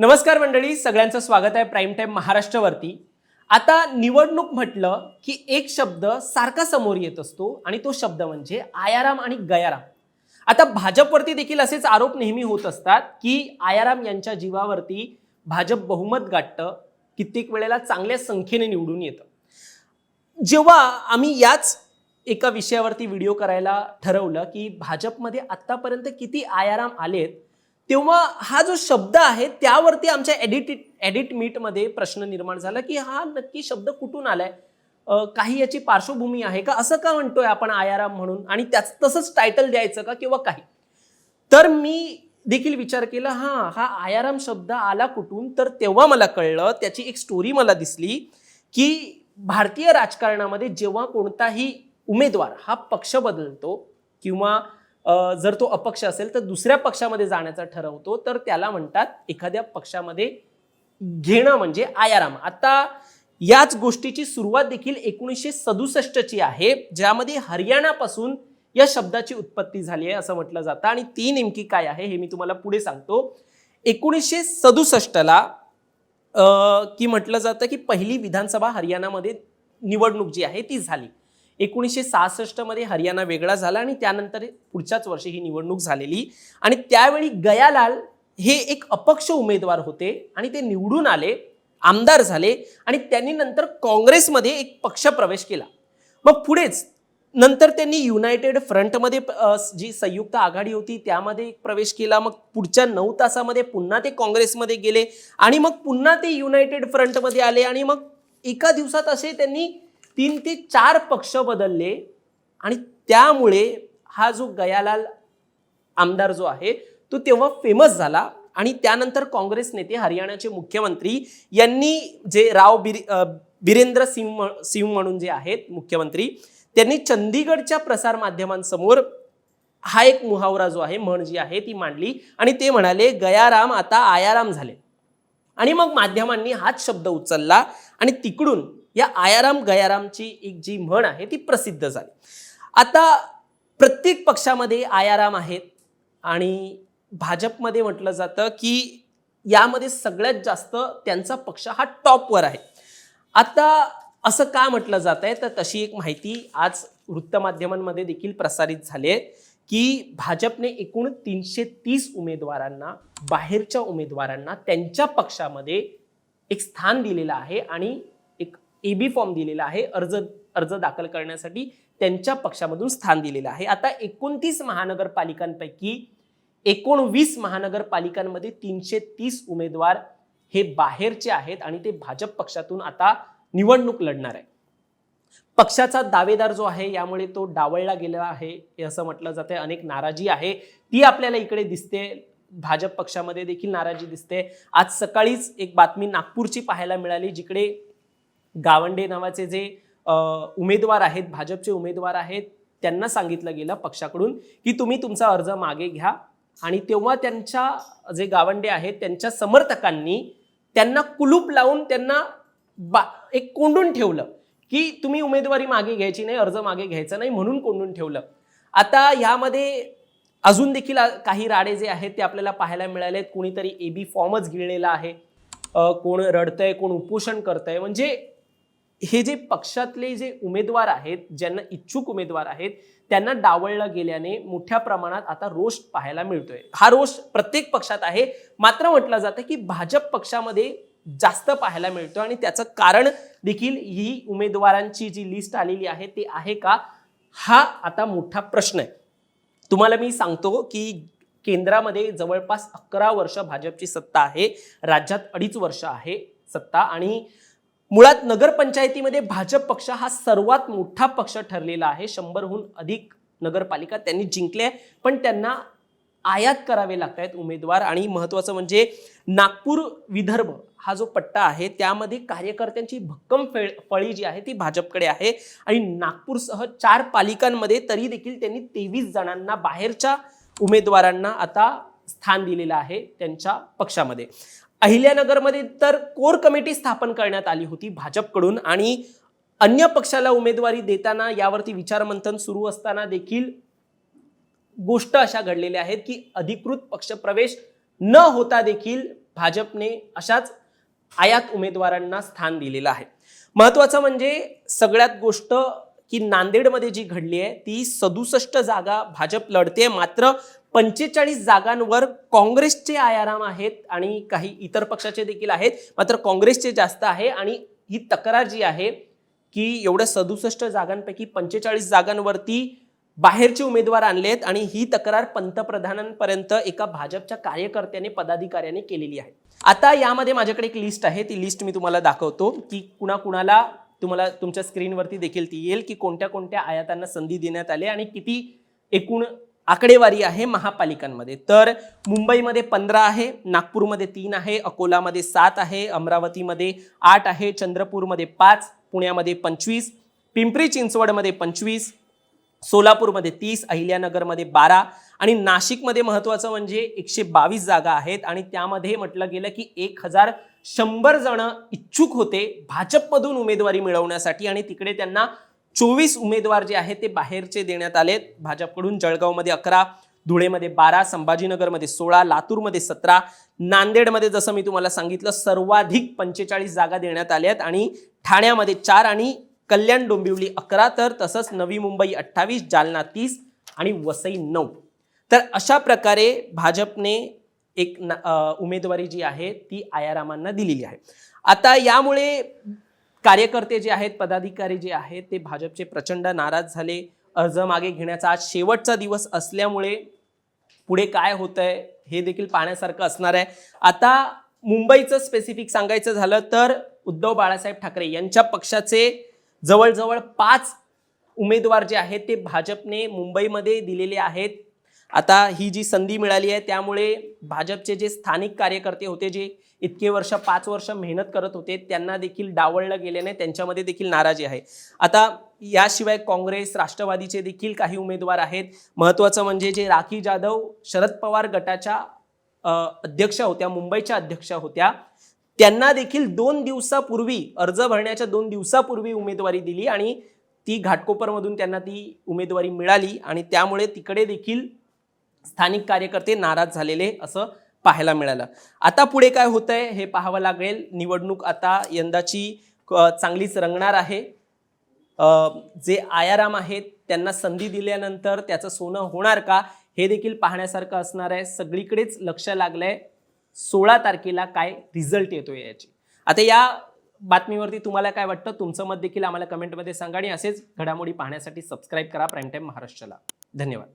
नमस्कार मंडळी सगळ्यांचं स्वागत आहे प्राईम टाईम महाराष्ट्रावरती. आता निवडणूक म्हटलं की एक शब्द सारखा समोर येत असतो आणि तो शब्द म्हणजे आयाराम आणि गयाराम. आता भाजपवरती देखील असेच आरोप नेहमी होत असतात की आयाराम यांच्या जीवावरती भाजप बहुमत गाठतं कित्येक वेळेला चांगल्या संख्येने निवडून येतं. जेव्हा आम्ही याच एका विषयावरती व्हिडिओ करायला ठरवलं की भाजपमध्ये आत्तापर्यंत किती आयाराम आलेत तेव्हा हा जो शब्द आहे त्यावरती आमच्या एडिट एडिट मीटमध्ये प्रश्न निर्माण झाला की हा नक्की शब्द कुठून आलाय? काही याची पार्श्वभूमी आहे का? असं का म्हणतोय आपण आयाराम म्हणून? आणि त्याच तसंच टायटल द्यायचं का किंवा काही? तर मी देखील विचार केला हा हा आयाराम शब्द आला कुठून? तर तेव्हा मला कळलं त्याची एक स्टोरी मला दिसली की भारतीय राजकारणामध्ये जेव्हा कोणताही उमेदवार हा पक्ष बदलतो किंवा जर तो अपक्ष असेल तर दुसऱ्या पक्षामध्ये जाण्याचा ठरवतो तर त्याला म्हणतात एखाद्या पक्षामध्ये घेणं म्हणजे आयाराम. आता याच गोष्टीची सुरुवात देखील एकोणीसशे सदुसष्टची आहे ज्यामध्ये हरियाणापासून या शब्दाची उत्पत्ती झाली आहे असं म्हटलं जातं. आणि ती नेमकी काय आहे हे मी तुम्हाला पुढे सांगतो. एकोणीसशे सदुसष्टला की म्हटलं जातं की पहिली विधानसभा हरियाणामध्ये निवडणूक जी आहे ती झाली. एकोणीसशे सहासष्टमध्ये हरियाणा वेगळा झाला आणि त्यानंतर पुढच्याच वर्षी ही निवडणूक झालेली. आणि त्यावेळी गयालाल हे एक अपक्ष उमेदवार होते आणि ते निवडून आले आमदार झाले आणि त्यांनी नंतर काँग्रेसमध्ये एक पक्ष प्रवेश केला. मग पुढेच नंतर त्यांनी युनायटेड फ्रंटमध्ये जी संयुक्त आघाडी होती त्यामध्ये एक प्रवेश केला. मग पुढच्या नऊ तासामध्ये पुन्हा ते काँग्रेसमध्ये गेले आणि मग पुन्हा ते युनायटेड फ्रंटमध्ये आले आणि मग एका दिवसात असे त्यांनी तीन ते चार पक्ष बदलले आणि त्यामुळे हा जो गयालाल आमदार जो आहे तो तेव्हा फेमस झाला. आणि त्यानंतर काँग्रेस नेते हरियाणाचे मुख्यमंत्री यांनी जे राव बिर बिरेंद्र सिंह सिंह म्हणून जे आहेत मुख्यमंत्री त्यांनी चंदीगडच्या प्रसार माध्यमांसमोर हा एक मुहावरा जो आहे म्हण जी आहे ती मांडली. आणि ते म्हणाले गयाराम आता आयाराम झाले. आणि मग माध्यमांनी हाच शब्द उचलला आणि तिकडून या आयाराम गयारामची एक जी म्हण आहे ती प्रसिद्ध झाली. आता प्रत्येक पक्षामध्ये आयाराम आहेत आणि भाजपमध्ये म्हटलं जातं की यामध्ये सगळ्यात जास्त त्यांचा पक्ष हा टॉपवर आहे. आता असं का म्हटलं जात आहे? तर तशी एक माहिती आज वृत्तमाध्यमांमध्ये देखील प्रसारित झाली आहे की भाजपने एकूण तीनशे तीस उमेदवारांना बाहेरच्या उमेदवारांना त्यांच्या पक्षामध्ये एक स्थान दिलेलं आहे आणि ए बी फॉर्म दिलेला आहे अर्ज अर्ज दाखल करण्यासाठी त्यांच्या पक्षामधून स्थान दिलेलं आहे. आता एकोणतीस महानगरपालिकांपैकी एकोणवीस महानगरपालिकांमध्ये तीनशे तीस उमेदवार हे बाहेरचे आहेत आणि ते भाजप पक्षातून आता निवडणूक लढणार आहे. पक्षाचा दावेदार जो आहे यामुळे तो डावळला गेला आहे हे असं म्हटलं जाते अनेक नाराजी आहे. ती आपल्याला इकडे दिसते. भाजप पक्षामध्ये देखील नाराजी दिसते. आज सकाळीच एक बातमी नागपूरची पाहायला मिळाली जिकडे गावंडे नावाचे जे उमेदवार आहेत भाजपचे उमेदवार आहेत त्यांना सांगितलं गेलं पक्षाकडून की तुम्ही तुमचा अर्ज मागे घ्या आणि तेव्हा त्यांच्या जे गावंडे आहेत त्यांच्या समर्थकांनी त्यांना कुलूप लावून त्यांना बा एक कोंडून ठेवलं की तुम्ही उमेदवारी मागे घ्यायची नाही अर्ज मागे घ्यायचा नाही म्हणून कोंडून ठेवलं. आता यामध्ये अजून देखील काही राडे जे आहेत ते आपल्याला पाहायला मिळालेत कोणीतरी ए बी फॉर्मच गिळलेला आहे. कोण रडतंय कोण उपोषण करतंय. म्हणजे हे जे पक्षातले जे उमेदवार आहेत ज्यांना इच्छुक उमेदवार आहेत त्यांना डावळलं गेल्याने मोठ्या प्रमाणात आता रोष पाहायला मिळतोय. हा रोष प्रत्येक पक्षात आहे. मात्र म्हटलं जातं की भाजप पक्षामध्ये जास्त पाहायला मिळतो आणि त्याचं कारण देखील ही उमेदवारांची जी लिस्ट आलेली आहे ते आहे का? हा आता मोठा प्रश्न आहे. तुम्हाला मी सांगतो की केंद्रामध्ये जवळपास अकरा वर्ष भाजपची सत्ता आहे राज्यात अडीच वर्ष आहे सत्ता आणि मुळात नगरपंचायतीमध्ये भाजप पक्ष हा सर्वात मोठा पक्ष ठरलेला आहे. शंभरहून अधिक नगरपालिका त्यांनी जिंकल्या पण त्यांना आयात करावे लागत आहेत उमेदवार आणि महत्त्वाचं म्हणजे नागपूर विदर्भ हा जो पट्टा आहे त्यामध्ये कार्यकर्त्यांची भक्कम फेळ फळी जी आहे ती भाजपकडे आहे. आणि नागपूरसह चार पालिकांमध्ये तरी देखील त्यांनी तेवीस जणांना बाहेरच्या उमेदवारांना आता स्थान दिलेलं आहे त्यांच्या पक्षामध्ये. अहिल्यानगरमध्ये तर कोर कमिटी स्थापन करण्यात आली होती भाजपकडून आणि अन्य पक्षाला उमेदवारी देताना यावरती विचारमंथन सुरू असताना देखील गोष्ट अशा घडलेल्या आहेत की अधिकृत पक्षप्रवेश न होता देखील भाजपने अशाच आयात उमेदवारांना स्थान दिलेलं आहे. महत्वाचं म्हणजे सगळ्यात गोष्ट की नांदेडमध्ये जी घडली आहे ती सदुसष्ट जागा भाजप लढते मात्र पंचेचाळीस जागांवर काँग्रेसचे आयाराम आहेत आणि काही इतर पक्षाचे देखील आहेत. मात्र काँग्रेसचे जास्त आहे आणि ही तक्रार जी आहे की एवढ्या सदुसष्ट जागांपैकी पंचेचाळीस जागांवरती बाहेरचे उमेदवार आणलेत आणि ही तक्रार पंतप्रधानांपर्यंत एका भाजपच्या कार्यकर्त्याने पदाधिकाऱ्याने केलेली आहे. आता यामध्ये माझ्याकडे एक लिस्ट आहे. ती लिस्ट मी तुम्हाला दाखवतो की कुणाकुणाला तुम्हाला तुमच्या स्क्रीनवरती देखील ती येईल की कोणत्या कोणत्या आयातांना संधी देण्यात आली आणि किती एकूण आकडेवारी आहे महापालिकांमध्ये. तर मुंबईमध्ये पंधरा आहे नागपूरमध्ये तीन आहे अकोलामध्ये सात आहे अमरावतीमध्ये आठ आहे चंद्रपूरमध्ये पाच पुण्यामध्ये पंचवीस पिंपरी चिंचवडमध्ये पंचवीस सोलापूरमध्ये तीस अहिल्यानगरमध्ये बारा आणि नाशिकमध्ये महत्त्वाचं म्हणजे एकशे बावीस जागा आहेत आणि त्यामध्ये म्हटलं गेलं की एक हजार शंभर जण इच्छुक होते भाजपमधून उमेदवारी मिळवण्यासाठी आणि तिकडे त्यांना चोवीस उमेदवार जे आहेत ते बाहेरचे देण्यात आलेत. भाजपकडून जळगावमध्ये अकरा धुळेमध्ये बारा संभाजीनगरमध्ये सोळा लातूरमध्ये सतरा नांदेडमध्ये जसं मी तुम्हाला सांगितलं सर्वाधिक पंचेचाळीस जागा देण्यात आल्यात आणि ठाण्यामध्ये चार आणि कल्याण डोंबिवली अकरा तर तसंच नवी मुंबई अठ्ठावीस जालना तीस आणि वसई नऊ. तर अशा प्रकारे भाजपने एक उमेदवारी जी आहे ती आयारामांना दिलेली आहे. आता यामुळे कार्यकर्ते जे आहेत पदाधिकारी जे आहेत ते भाजपचे प्रचंड नाराज झाले. अर्ज मागे घेण्याचा आज शेवटचा दिवस असल्यामुळे पुढे काय होतंय हे देखील पाहण्यासारखं असणार आहे. आता मुंबईचं स्पेसिफिक सांगायचं झालं तर उद्धव बाळासाहेब ठाकरे यांच्या पक्षाचे जवळजवळ पाच उमेदवार जे आहेत ते भाजपने मुंबईमध्ये दिलेले आहेत. आता ही जी संधी मिळाली आहे त्यामुळे भाजपचे जे स्थानिक कार्यकर्ते होते जे इतके वर्ष पाच वर्ष मेहनत करत होते त्यांना देखील डावळलं गेल्याने त्यांच्यामध्ये देखील नाराजी आहे. आता याशिवाय काँग्रेस राष्ट्रवादीचे देखील काही उमेदवार आहेत. महत्त्वाचं म्हणजे जे राखी जाधव शरद पवार गटाच्या अध्यक्षा अध्यक्ष होत्या मुंबईच्या अध्यक्ष होत्या त्यांना देखील दोन दिवसापूर्वी अर्ज भरण्याच्या दोन दिवसापूर्वी उमेदवारी दिली आणि ती घाटकोपरमधून त्यांना ती उमेदवारी मिळाली आणि त्यामुळे तिकडे देखील स्थानिक कार्यकर्ते नाराज झालेले असं पाहायला मिळालं. आता पुढे काय होतंय हे पाहावं लागेल. निवडणूक आता यंदाची चांगलीच रंगणार आहे. जे आयाराम आहेत त्यांना संधी दिल्यानंतर त्याचं सोनं होणार का हे देखील पाहण्यासारखं असणार आहे. सगळीकडेच लक्ष लागलंय. सोळा तारखेला काय रिझल्ट येतोय याची. आता या बातमीवरती तुम्हाला काय वाटतं? तुमचं मत देखील आम्हाला कमेंटमध्ये सांगा आणि असेच घडामोडी पाहण्यासाठी सबस्क्राईब करा. प्राईम टाईम महाराष्ट्राला. धन्यवाद.